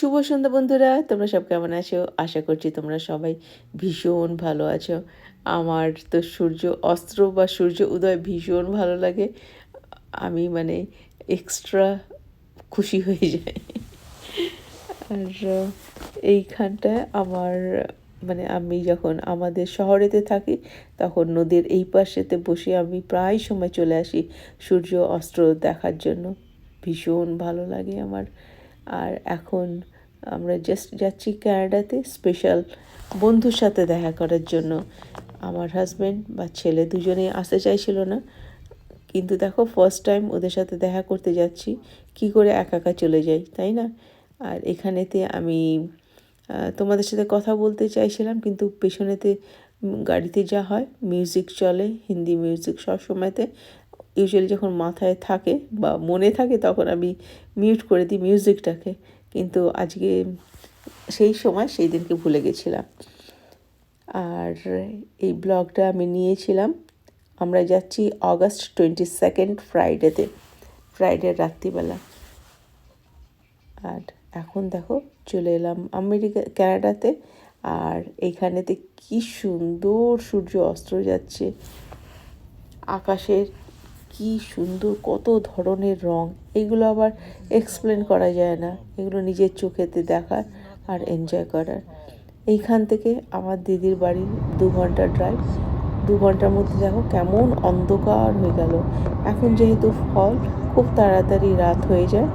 শুভ সন্ধ্যা বন্ধুরা, তোমরা সব কেমন আছো? আশা করছি তোমরা সবাই ভীষণ ভালো আছো। আমার তো সূর্য অস্ত্র বা সূর্য উদয় ভীষণ ভালো লাগে। আমি মানে এক্সট্রা খুশি হয়ে যাই। আর এইখানটায় আমার মানে আমি যখন আমাদের শহরেতে থাকি, তখন নদীর এই পাশেতে বসে আমি প্রায় সময় চলে আসি সূর্য অস্ত্র দেখার জন্য। ভীষণ ভালো লাগে আমার। আর এখন আমরা জাস্ট যাচ্ছি ক্যানাডাতে স্পেশাল বন্ধুর সাথে দেখা করার জন্য। আমার হাজব্যান্ড বা ছেলে দুজনেই আসতে চাইছিল না। কিন্তু দেখো ফার্স্ট টাইম ওদের সাথে দেখা করতে যাচ্ছি। কি করে একা একা চলে যাই, তাই না? আর এখানেতে আমি তোমাদের সাথে কথা বলতে চাইছিলাম, কিন্তু পেছনেতে গাড়িতে যা হয় মিউজিক চলে, হিন্দি মিউজিক সব সময়তে। ইউজুয়ালি যখন মাথায় থাকে বা মনে থাকে, তখন আমি মিউট করে দিই মিউজিকটাকে কিন্তু আজকে সেই সময় সেই দিনকে ভুলে গেছিলাম। আর এই ব্লগটা আমি নিয়েছিলাম। আমরা যাচ্ছি অগাস্ট টোয়েন্টি সেকেন্ড ফ্রাইডেতে ফ্রাইডে রাত্রিবেলা। আর এখন দেখো, চলে এলাম আমেরিকা, ক্যানাডাতে। আর এইখানেতে কি সুন্দর সূর্য অস্ত যাচ্ছে। আকাশের কি সুন্দর, কত ধরনের রং। এগুলো আবার এক্সপ্লেন করা যায় না। এগুলো নিজের চোখেতে দেখার আর এনজয় করার। এইখান থেকে আমার দিদির বাড়ি দু ঘণ্টা ড্রাইভ দু ঘণ্টার মধ্যে দেখো কেমন অন্ধকার হয়ে গেল। এখন যেহেতু ফল খুব তাড়াতাড়ি রাত হয়ে যায়।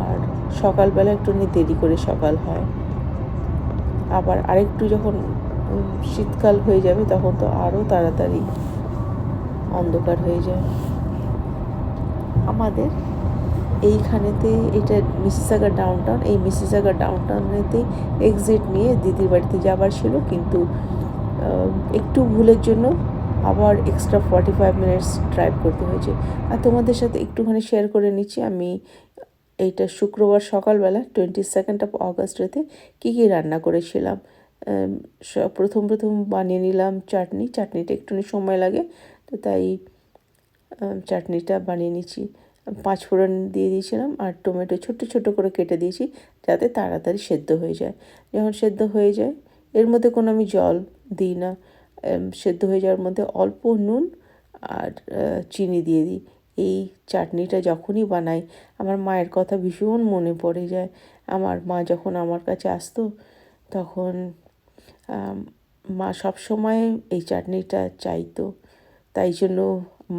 আর সকালবেলা একটু দেরি করে সকাল হয়। আবার আরেকটু যখন শীতকাল হয়ে যাবে তখন তো আরও তাড়াতাড়ি অন্ধকার হয়ে যায়। আমাদের এইখানেতে এটা মিসিসাগা ডাউনটাউন এই মিসিসাগা ডাউনটাউনেতে এক্সিট নিয়ে দিদির বাড়িতে যাবার ছিল, কিন্তু একটু ভুলের জন্য আবার extra forty five minutes drive করতে হয়েছে। আর তোমাদের সাথে একটুখানি শেয়ার করে নিচ্ছি, আমি এইটা শুক্রবার সকালবেলা টোয়েন্টি সেকেন্ড অফ অগস্টেতে কী কী রান্না করেছিলাম। প্রথম প্রথম বানিয়ে নিলাম চাটনি চাটনিটা একটুখানি সময় লাগে, তো তাই চাটনিটা বানিয়ে নিচ্ছি। পাঁচ ফোড়ন দিয়ে দিয়েছিলাম আর টমেটো ছোট ছোট করে কেটে দিয়েছি যাতে তাড়াতাড়ি সেদ্ধ হয়ে যায়। যখন সেদ্ধ হয়ে যায়, এর মধ্যে কোনো আমি জল দিই না। সেদ্ধ হয়ে যাওয়ার মধ্যে অল্প নুন আর চিনি দিয়ে দিই। এই চাটনিটা যখনই বানাই, আমার মায়ের কথা ভীষণ মনে পড়ে যায়। আমার মা যখন আমার কাছে আসতো, তখন মা সব সময় এই চাটনিটা চাইতো। তাই জন্য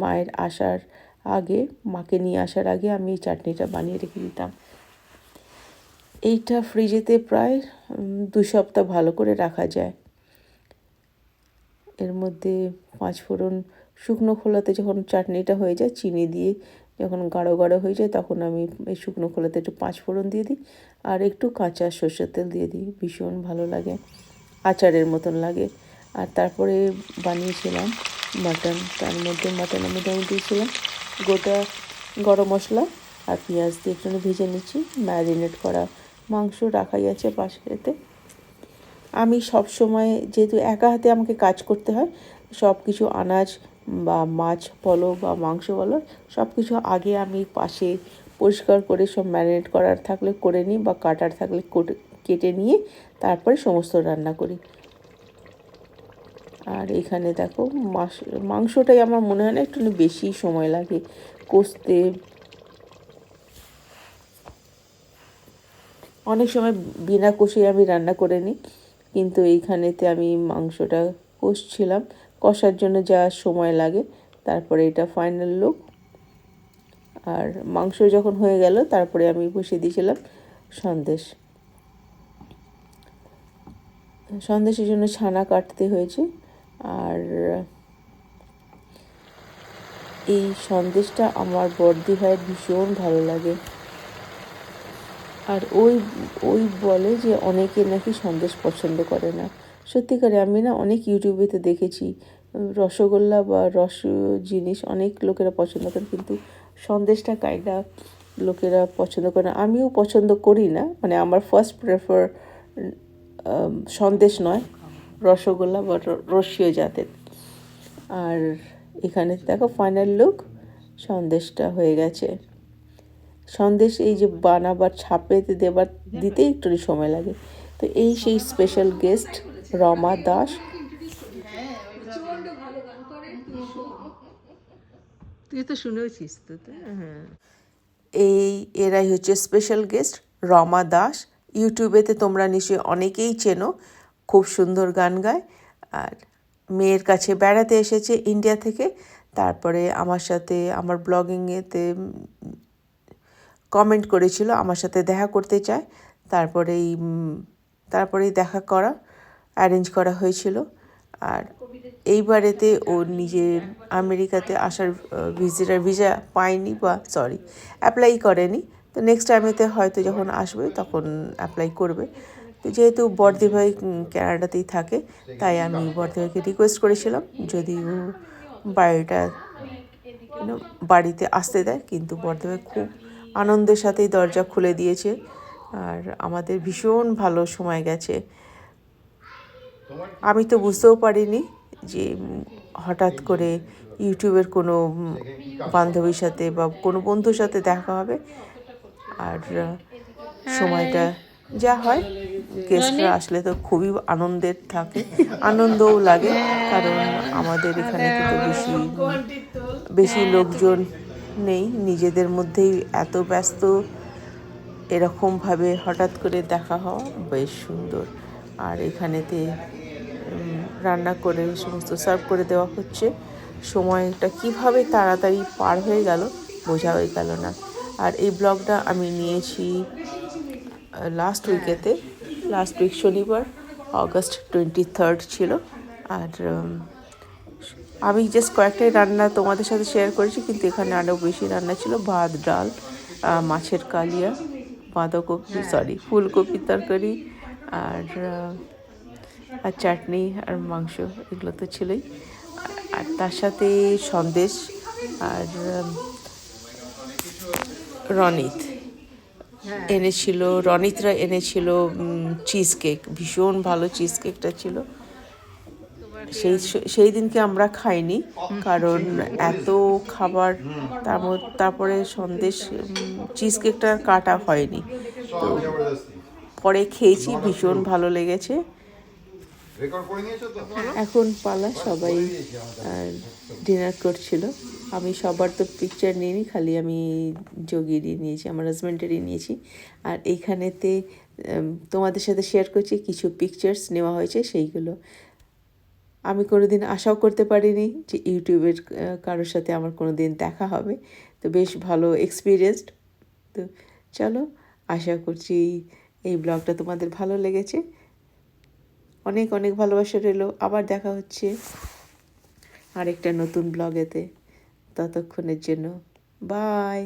মায়ের আসার আগে মাকে নিয়ে আসার আগে আমি এই চাটনিটা বানিয়ে রেখে দিতাম। এইটা ফ্রিজেতে প্রায় দু সপ্তাহ ভালো করে রাখা যায়। এর মধ্যে পাঁচ ফোড়ন শুকনো খোলাতে যখন চাটনিটা হয়ে যায়, চিনি দিয়ে যখন গাঢ় গাঢ় হয়ে যায়, তখন আমি এই শুকনো খোলাতে একটু পাঁচ ফোড়ন দিয়ে দিই আর একটু কাঁচা সর্ষের তেল দিয়ে দিই। ভীষণ ভালো লাগে, আচারের মতন লাগে। আর তারপরে বানিয়েছিলাম মাটন, তার মধ্যে মাটন আমি দিয়েছিলাম। গোটা গরম মশলা আর পেঁয়াজ দিয়ে একটু ভেজে নিচ্ছি। ম্যারিনেট করা মাংস রাখাই আছে পাশেতে আমি সব সময় যেহেতু একা হাতে আমাকে কাজ করতে হয় সব কিছু আনাজ বা মাছ বলো বা মাংস বলো সব কিছু আগে আমি পাশে পরিষ্কার করে সব ম্যারিনেট করার থাকলে করে নিই বা কাটার থাকলে কোটে- কেটে নিয়ে তারপরে সমস্ত রান্না করি। আর এখানে দেখো মাস, মাংসটাই আমার মনে হয় না একটু বেশি সময় লাগে কষতে। অনেক সময় বিনা কষে আমি রান্না করে নিই, কিন্তু এইখানেতে আমি মাংসটা কষছিলাম। কষার জন্য যা সময় লাগে, তারপরে এটা ফাইনাল লুক আর মাংস যখন হয়ে গেল, তারপরে আমি বসিয়ে দিয়েছিলাম সন্দেশ। সন্দেশের জন্য ছানা কাটতে হয়েছে। আর এই সন্দেশটা আমার বর্দি ভাইয়ের ভীষণ ভালো লাগে। আর ওই ওই বলে যে অনেকে নাকি সন্দেশ পছন্দ করে না। সত্যিকারে আমি না অনেক ইউটিউবেতে দেখেছি, রসগোল্লা বা রস জিনিস অনেক লোকেরা পছন্দ করে, কিন্তু সন্দেশটা কাইন্ডা লোকেরা পছন্দ করে না। আমিও পছন্দ করি না মানে আমার ফার্স্ট প্রেফার সন্দেশ নয়। রসগোল্লা বা রসীয় জাতের। আর এখানে দেখো ফাইনাল লুক সন্দেশটা হয়ে গেছে। সন্দেশ এই যে বানাবার ছাপেতে দেবার দিতে একটু সময় লাগে। তো এই সেই স্পেশাল গেস্ট রমা দাস। তুই তো শুনেওছিস তো হ্যাঁ। এই এরাই হচ্ছে স্পেশাল গেস্ট রমা দাস। ইউটিউবেতে তোমরা নিশ্চয়ই অনেকেই চেনো। খুব সুন্দর গান গায়। আর মেয়ের কাছে বেড়াতে এসেছে ইন্ডিয়া থেকে। তারপরে আমার সাথে আমার ব্লগিংয়েতে কমেন্ট করেছিল, আমার সাথে দেখা করতে চায়। তারপরেই তারপরেই দেখা করা অ্যারেঞ্জ করা হয়েছিল। আর এইবারেতে ও নিজে আমেরিকাতে আসার ভিজিটার ভিসা পায়নি বা সরি অ্যাপ্লাই করেনি। তো নেক্সট টাইমেতে হয়তো যখন আসবে তখন অ্যাপ্লাই করবে। তো যেহেতু বর্দি ভাই ক্যানাডাতেই থাকে তাই আমি বর্দি ভাইকে রিকোয়েস্ট করেছিলাম যদি ও বাড়িটা বাড়িতে আসতে দেয় কিন্তু বর্ধমান খুব আনন্দের সাথেই দরজা খুলে দিয়েছে আর আমাদের ভীষণ ভালো সময় গেছে। আমি তো বুঝতেও পারিনি যে হঠাৎ করে ইউটিউবের কোনো বান্ধবীর সাথে বা কোনো বন্ধুর সাথে দেখা হবে আর সময়টা যা হয় গেস্টরা আসলে তো খুবই আনন্দের থাকে আনন্দও লাগে কারণ আমাদের এখানে তো বেশি বেশি লোকজন নেই নিজেদের মধ্যেই এত ব্যস্ত এরকমভাবে হঠাৎ করে দেখা হওয়া বেশ সুন্দর। আর এখানেতে রান্না করে সমস্ত সার্ভ করে দেওয়া হচ্ছে। সময়টা কীভাবে তাড়াতাড়ি পার হয়ে গেল বোঝা হয়ে গেল না। আর এই ব্লগটা আমি নিয়েছি লাস্ট উইকেতে লাস্ট উইক শনিবার অগস্ট টোয়েন্টি থার্ড ছিল। আর আমি জাস্ট কয়েকটাই রান্না তোমাদের সাথে শেয়ার করেছি কিন্তু এখানে আরও বেশি রান্না ছিল ভাত ডাল মাছের কালিয়া বাঁধাকপি সরি ফুলকপির তরকারি আর আর চাটনি আর মাংস এগুলো তো ছিলই। আর তার সাথে সন্দেশ আর রনিত। এনেছিল রনিতরা এনেছিল চিজ কেক ভীষণ ভালো চিজ কেকটা ছিল। সেই সেই দিনকে আমরা খাইনি কারণ এত খাবার তার তারপরে সন্দেশ চিজ কেকটা কাটা হয়নি। তো পরে খেয়েছি ভীষণ ভালো লেগেছে। এখন পালা সবাই ডিনার করছিল। আমি সবার তো পিকচার নিইনি, খালি আমি যোগীরই নিয়েছি, আমার হাজব্যান্ডেরই নিয়েছি। আর এইখানেতে তোমাদের সাথে শেয়ার করছি, কিছু পিকচার্স নেওয়া হয়েছে, সেইগুলো। আমি কোনো দিন আশাও করতে পারিনি যে ইউটিউবের কারোর সাথে আমার কোনো দিন দেখা হবে। তো বেশ ভালো এক্সপিরিয়েন্সড তো চলো, আশা করছি এই ব্লগটা তোমাদের ভালো লেগেছে। অনেক অনেক ভালোবাসা রইল। আবার দেখা হচ্ছে আরেকটা নতুন ব্লগেতে ততক্ষণের জন্য। বাই